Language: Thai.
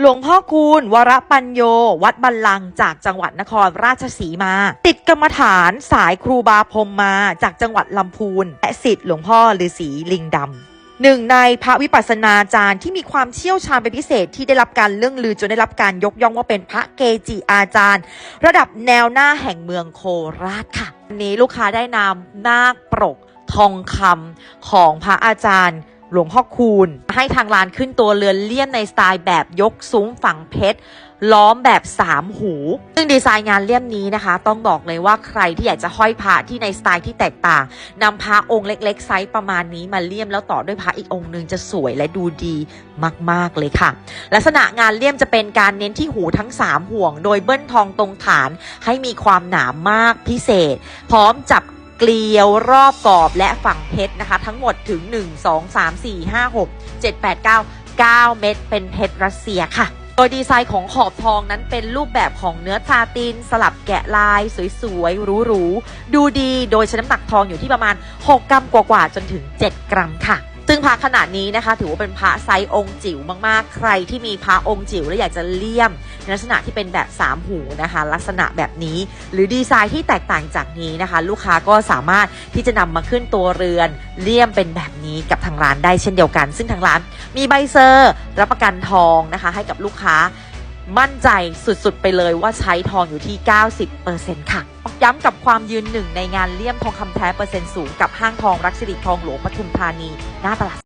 หลวงพ่อคูณ วรปัญโย วัดบัลลังจากจังหวัดนครราชสีมา ติดกรรมฐานสายครูบาพรมมาจากจังหวัดลำพูน และสิทธิ์หลวงพ่อฤาษีลิงดำหนึ่งในพระวิปัสสนาจารย์ที่มีความเชี่ยวชาญเป็นพิเศษที่ได้รับการเรื่องลือจนได้รับการยกย่องว่าเป็นพระเกจิอาจารย์ ระดับแนวหน้าแห่งเมืองโคราชค่ะวันนี้ลูกค้าได้นำนาคปรกทองคำของพระอาจารย์ หลวงพ่อคูณ ให้ทางร้านขึ้นตัวเรือนเลี่ยมในสไตล์แบบยกซุ้มฝังเพชรล้อมแบบ 3 หู ซึ่งดีไซน์งานเลี่ยมนี้นะคะ ต้องบอกเลยว่าใครที่อยากจะห้อยพระที่ในสไตล์ที่แตกต่างนำพระองค์เล็ก ๆ ไซส์ประมาณนี้มาเลี่ยมแล้วต่อด้วยพระอีกองค์หนึ่งจะสวยและดูดีมาก ๆ เลยค่ะ ลักษณะงานเลี่ยมจะเป็นการเน้นที่หูทั้ง 3 ห่วง โดยเบิ้ลทองตรงฐานให้มีความหนามากพิเศษ พร้อมจับ เกลียวรอบกรอบและฝั่งเพชรนะคะ ทั้งหมดถึง 1 2 3 4 5 6 7 8 9 9 เม็ดเป็นเพชรรัสเซียค่ะโดยดีไซน์ของขอบทองนั้นเป็นรูปแบบของเนื้อซาติน สลับแกะลาย สวยๆหรูๆดูดีโดยใช้น้ำหนักทองอยู่ที่ประมาณ 6 กรัมกว่าๆจนถึง 7 กรัมค่ะซึ่งพระขนาดนี้นะคะ ถือว่าเป็นพระไซส์องค์จิ๋วมากๆ ใครที่มีพระองค์จิ๋วและอยากจะเลี่ยม ลักษณะที่เป็นแบบ3หูนะคะ ลักษณะแบบนี้หรือดีไซน์ที่แตกต่างจากนี้นะคะ ลูกค้าก็สามารถที่จะนำมาขึ้นตัวเรือนเลี่ยมเป็นแบบนี้กับทางร้านได้เช่นเดียวกัน ซึ่งทางร้านมีใบเซอร์ รับประกันทองนะคะ ให้กับลูกค้ามั่นใจสุดๆ ไปเลยว่าใช้ทองอยู่ที่ 90%ค่ะ ย้ำกับความยืนหนึ่งในงานเลี่ยมทองคำแท้เปอร์เซ็นต์สูงกับห้างทองรักสิริทองหลวงปทุมธานี หน้าตลาด